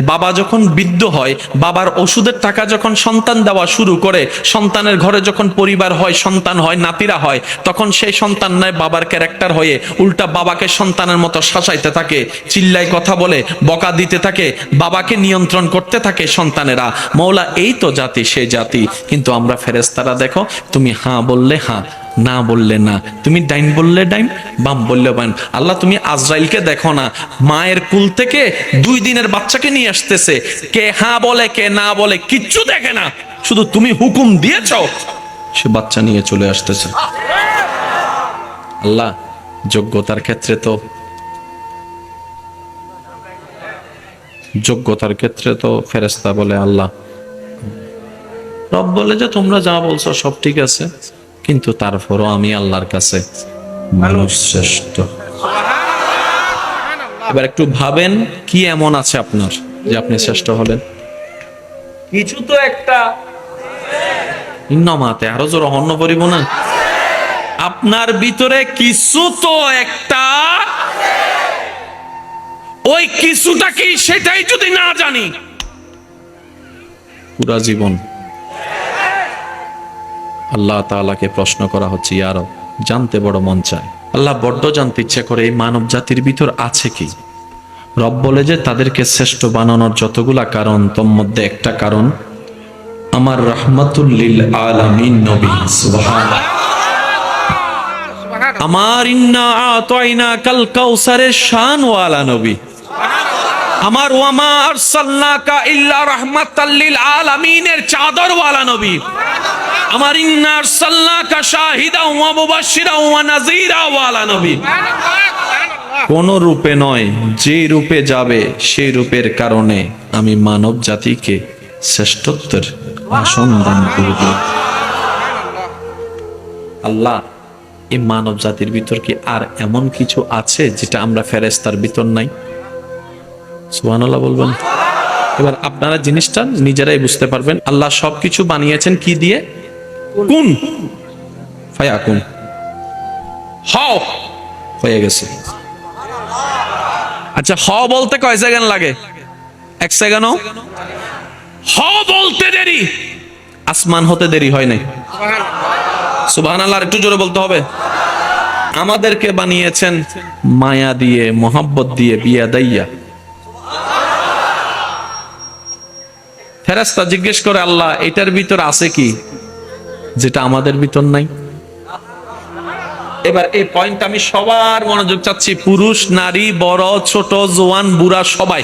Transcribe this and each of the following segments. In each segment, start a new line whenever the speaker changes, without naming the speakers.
বাবা যখন বৃদ্ধ হয়, বাবার ওষুধের টাকা যখন সন্তান দেওয়া শুরু করে, সন্তানের ঘরে যখন পরিবার হয়, সন্তান হয়, নাতিরা হয়, তখন সেই সন্তান নয় বাবার ক্যারেক্টার হয়ে উল্টা বাবাকে সন্তানের মতো শাসাইতে থাকে চিল্লাই কথা বলে, বকা দিতে থাকে, বাবাকে নিয়ন্ত্রণ করতে থাকে সন্তানেরা। মৌলা, এই তো জাতি, সে জাতি। কিন্তু আমরা ফেরেস্তারা দেখো, তুমি হাঁ বললে হাঁ না বললে না। তুমি ডাইন বললে ডাইন, বাম বললে বাম। আল্লাহ, তুমি আজরাইলকে দেখো না। মায়ের কুল থেকে দুই দিনের বাচ্চাকে নিয়ে আসতেছে। কে হ্যাঁ বলে, কে না বলে, কিচ্ছু দেখে না। শুধু তুমি হুকুম দিয়েছ, সে বাচ্চা নিয়ে চলে আসতেছে। আল্লাহ, যোগ্যতার ক্ষেত্রে তো যোগ্যতার ক্ষেত্রে তো ফেরেস্তা বলে আল্লাহ। রব বলে যে তোমরা যা বলছো সব ঠিক আছে। কিন্তু তারপরও আমি আল্লাহর কাছে মানুষ শ্রেষ্ঠ। এবার একটু ভাবেন কি এমন আছে আপনার যে আপনি শ্রেষ্ঠ হলেন? কিছু তো একটা মাতে আরও জোর অন্য পরিব না আপনার ভিতরে কিছু তো একটা ওই কিছুটা কি সেটাই যদি না জানি? পুরা জীবন। আল্লাহ তাআলাকে প্রশ্ন করা হচ্ছে ইয়ারও জানতে বড় মন চায়। আল্লাহ বড্ড জানতে ইচ্ছে করে এই মানব জাতির ভিতর আছে কি? রব বলে যে তাদেরকে শ্রেষ্ঠ বানানোর যতগুলা কারণ তোর মধ্যে একটা কারণ আমার রহমাতুল্লিল আলামিন নবী সুবহানাল্লাহ। আমার ইন্না আতাইনা কাল কাউসারের শান ওয়ালা নবী আমার ওয়ামা আরসালনাকা ইল্লা রাহমাতাল লিল আলামিনের চাদর ওয়ালা নবী। আমার ইন্না আরসালনাকা শাহিদাও ওয়া মুবাশশিরাও ওয়া নাযীরা ওয়ালা নবী। কোন রূপে নয়, যে রূপে যাবে সেই রূপের কারণে আমি মানব জাতিকে শ্রেষ্ঠত্বের আসন দান করব। আল্লাহ, এই মানব জাতির ভিতর কি আর এমন কিছু আছে যেটা আমরা ফেরেস্তার ভিতর নাই? সুবহানাল্লাহ বলবেন। এবার আপনারা জিনিসটা নিজেরাই বুঝতে পারবেন। আল্লাহ সবকিছু বানিয়েছেন কি দিয়ে? কোন? ফায়াকুন হও। হয়ে গেছে। আচ্ছা হ বলতে কয় সেকেন্ড লাগে? এক সেকেন্ডও? হ বলতে দেরি। আসমান হতে দেরি হয় নাই। সুবহান আল্লাহ একটু জোরে বলতে হবে। আমাদেরকে বানিয়েছেন মায়া দিয়ে মোহাব্বত দিয়ে বিয়া দাইয়া। ফেরাস্তা জিজ্ঞেস করে আল্লাহ এটার ভিতর আছে কি? যেটা আমাদের ভিতর নাই। এবার এই পয়েন্ট আমি সবার মনোযোগ চাচ্ছি। পুরুষ, নারী, বড়, ছোট, জোয়ান, বুড়া, সবাই।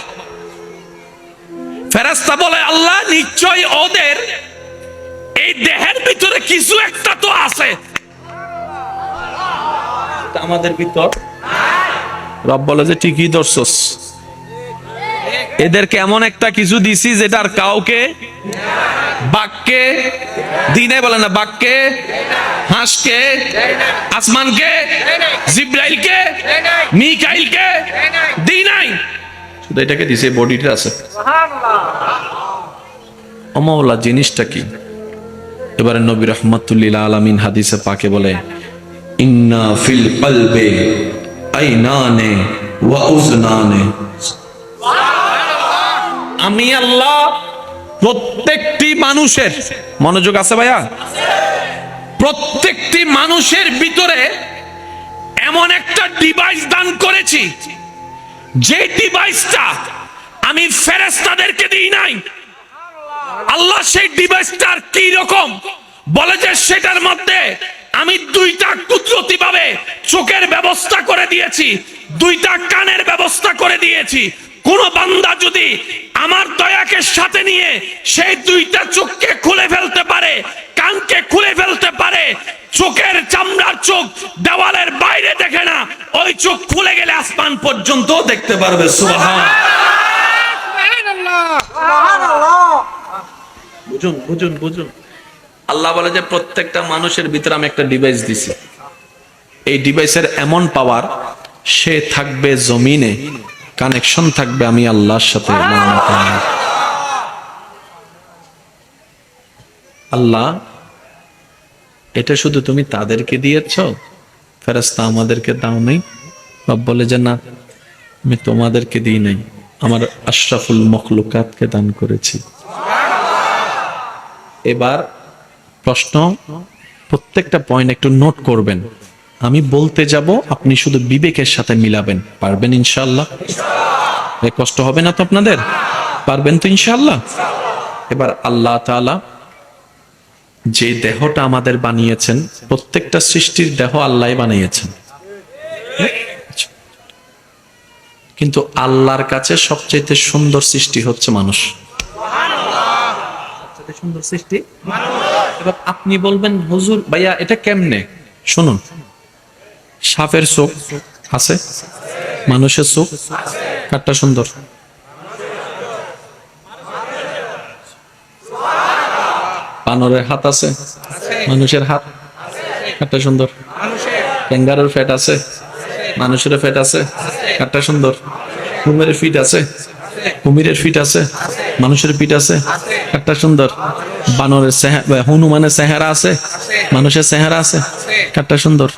ফেরাস্তা বলে, আল্লাহ নিশ্চয় ওদের এই দেহের ভিতরে কিছু একটা তো আছে। আমাদের ভিতর? রব বলে যে, ঠিকই দর্শস এদেরকে এমন একটা কিছু দিছি যেটার কাউকে বাক্যে, দিনে বলে না, বাক্যে, হাঁসকে, আসমানকে, জিব্রাইলকে, মিকাইলকে দিই নাই। শুধু এটাকে দিছে বডিটা আছে। অমাওলা জিনিসটা কি? এবারে নবী রহমাতুল্লিল আলামিন হাদিসে পাকে বলে, ইন্না ফিল কলবে আইনানে ওয়া উজনানে। আমি আল্লাহ প্রত্যেকটি মানুষের, মনোযোগ আছে ভাইয়া? প্রত্যেকটি মানুষের ভিতরে এমন একটা ডিভাইস দান করেছি যে ডিভাইসটা আমি ফেরেস্তাদেরকে দিই নাই। আল্লাহ সেই ডিভাইসটার কি রকম? বলে যে সেটার মধ্যে আমি দুইটা কুদরতি ভাবে চোখের ব্যবস্থা করে দিয়েছি, দুইটা কানের ব্যবস্থা করে দিয়েছি কোন বান্দা যদি আমার দয়াকে সাথে নিয়ে সেই দুইটা চোখকে খুলে ফেলতে পারে কানকে খুলে ফেলতে পারে চোখের চামড়ার চোখ দেওয়ালের বাইরে দেখে না ওই চোখ খুলে গেলে আসমান পর্যন্ত দেখতে পারবে বুঝুন বুঝুন বুঝুন। আল্লাহ বলে যে প্রত্যেকটা মানুষের ভিতরে আমি একটা ডিভাইস দিছি। এই ডিভাইসের এমন পাওয়ার সে থাকবে জমিনে। কানেকশন থাকবে, আমি আল্লাহর সাথে আল্লাহ, এটা শুধু তুমি তাদেরকে দিয়েছ? ফেরেস্তা আমাদেরকে দাও নাই? বা বলে যে, না, আমি তোমাদেরকে দিই নাই। আমার আশরাফুল মখলুকাতকে দান করেছি। এবার প্রশ্ন, প্রত্যেকটা পয়েন্ট একটু নোট করবেন। আমি বলতে যাব, আপনি শুধু বিবেকের সাথে মিলাবেন। পারবেন ইনশাল্লাহ কষ্ট হবে না তো আপনাদের? পারবেন তো ইনশাল্লাহ এবার আল্লাহ তাআলা যে দেহটা আমাদের বানিয়েছেন, প্রত্যেকটা সৃষ্টির দেহ আল্লাহ বানিয়েছেন। কিন্তু আল্লাহর কাছে সবচেয়ে সুন্দর সৃষ্টি হচ্ছে মানুষ। সুন্দর সৃষ্টি? এবার আপনি বলবেন, হুজুর, ভাইয়া, এটা কেমনে? শুনুন। সাপের চোখ আছে, মানুষের চোখ কারটা সুন্দর। বানরের হাত আছে, মানুষের হাত কারটা সুন্দর। ক্যাঙ্গারুর ফ্যাট আছে, মানুষের ফ্যাট আছে কারটা সুন্দর। কুমিরের ফিট আছে, কুমিরের ফিট আছে, মানুষের পিঠ আছে কারটা সুন্দর। বানরের হনুমানের চেহারা আছে, মানুষের চেহারা আছে কারটা সুন্দর।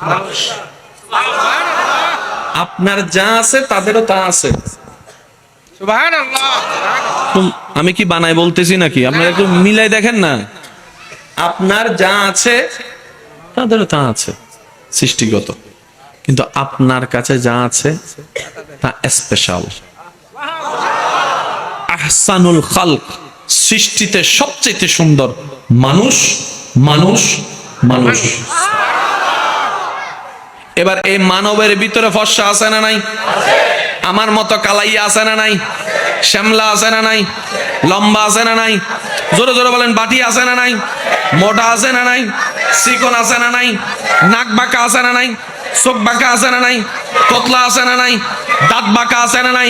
আপনার যা আছে তাদেরও তা আছে। আমি কি বানাই বলতেছি নাকি? আপনারা একটু মিলাই দেখেন না? আপনার যা আছে তাদেরও তা আছে সৃষ্টিগত। কিন্তু আপনার কাছে যা আছে তা স্পেশাল আহসানুল খালক সৃষ্টিতে সবচেয়ে সুন্দর মানুষ মানুষ মানুষ। এবার এই মানবের ভিতরে ফর্সা আছে না নাই আমার মতো কালাইয়া আছে না নাই শ্যামলা আছে না নাই লম্বা আছে না নাই জোরে জোরে বলেন বাটি আছে না নাই মোটা আছে না নাই চিকন আছে না নাই নাক বাঁকা আছে না নাই চোখ বাঁকা আছে না নাই তোতলা আছে না নাই দাঁত বাঁকা আছে না নাই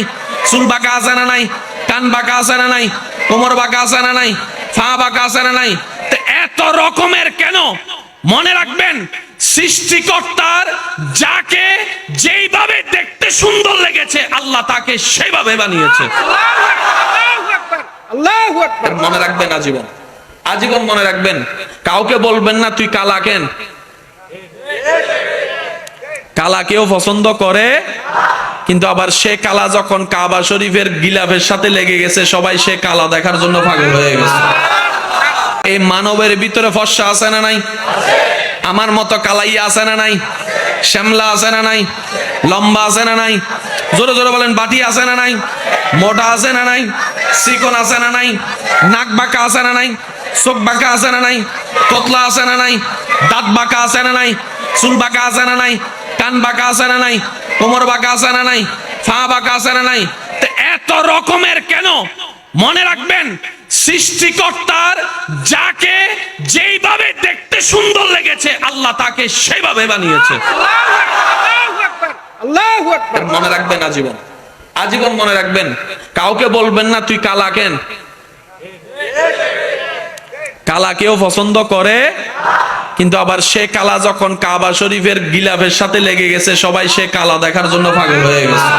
চুল বাঁকা আছে না নাই কান বাঁকা আছে না নাই কোমর বাঁকা আছে না নাই ফা বাঁকা আছে না নাই এত রকমের কেন মনে রাখবেন সৃষ্টিকর্তার যাকে যেইভাবে দেখতে সুন্দর লেগেছে আল্লাহ তাকে সেইভাবে বানিয়েছে। মনে রাখবেন আজীবন। আজীবন মনে রাখবেন কাউকে বলবেন না তুই কালা কেন? কালা কেউ পছন্দ করে কিন্তু আবার সে কালা যখন কাবা শরীফের গিলাফের সাথে লেগে গেছে সবাই সে কালা দেখার জন্য পাগল হয়ে গেছে। এই মানবের ভিতরে ফর্সা আছে না নাই? আমার মতো কালাইয়া আছে না নাই শ্যামলা আছে না নাই লম্বা আছে না নাই জোরে জোরে বলেন বাটি আছে না নাই মোটা আছে না নাই চিকন আছে না নাই নাক বাঁকা আছে না নাই চোখ বাঁকা আছে না নাই তোতলা আছে না নাই দাঁত বাঁকা আছে না নাই চুল বাঁকা আছে না নাই কান বাঁকা আছে না নাই কোমর বাঁকা আছে না নাই ফা বাঁকা আছে না নাই এত রকমের কেন মনে রাখবেন সৃষ্টিকর্তার যাকে যেইভাবে দেখতে সুন্দর লেগেছে আল্লাহ তাকে সেইভাবে বানিয়েছে। মনে রাখবেন আজীবন। আজীবন মনে রাখবেন কাউকে বলবেন না তুই কালা কেন? কালা কেউ পছন্দ করে কিন্তু আবার সে কালা যখন কাবা শরীফের গিলাফের সাথে লেগে গেছে সবাই সে কালা দেখার জন্য পাগল হয়ে গেছে।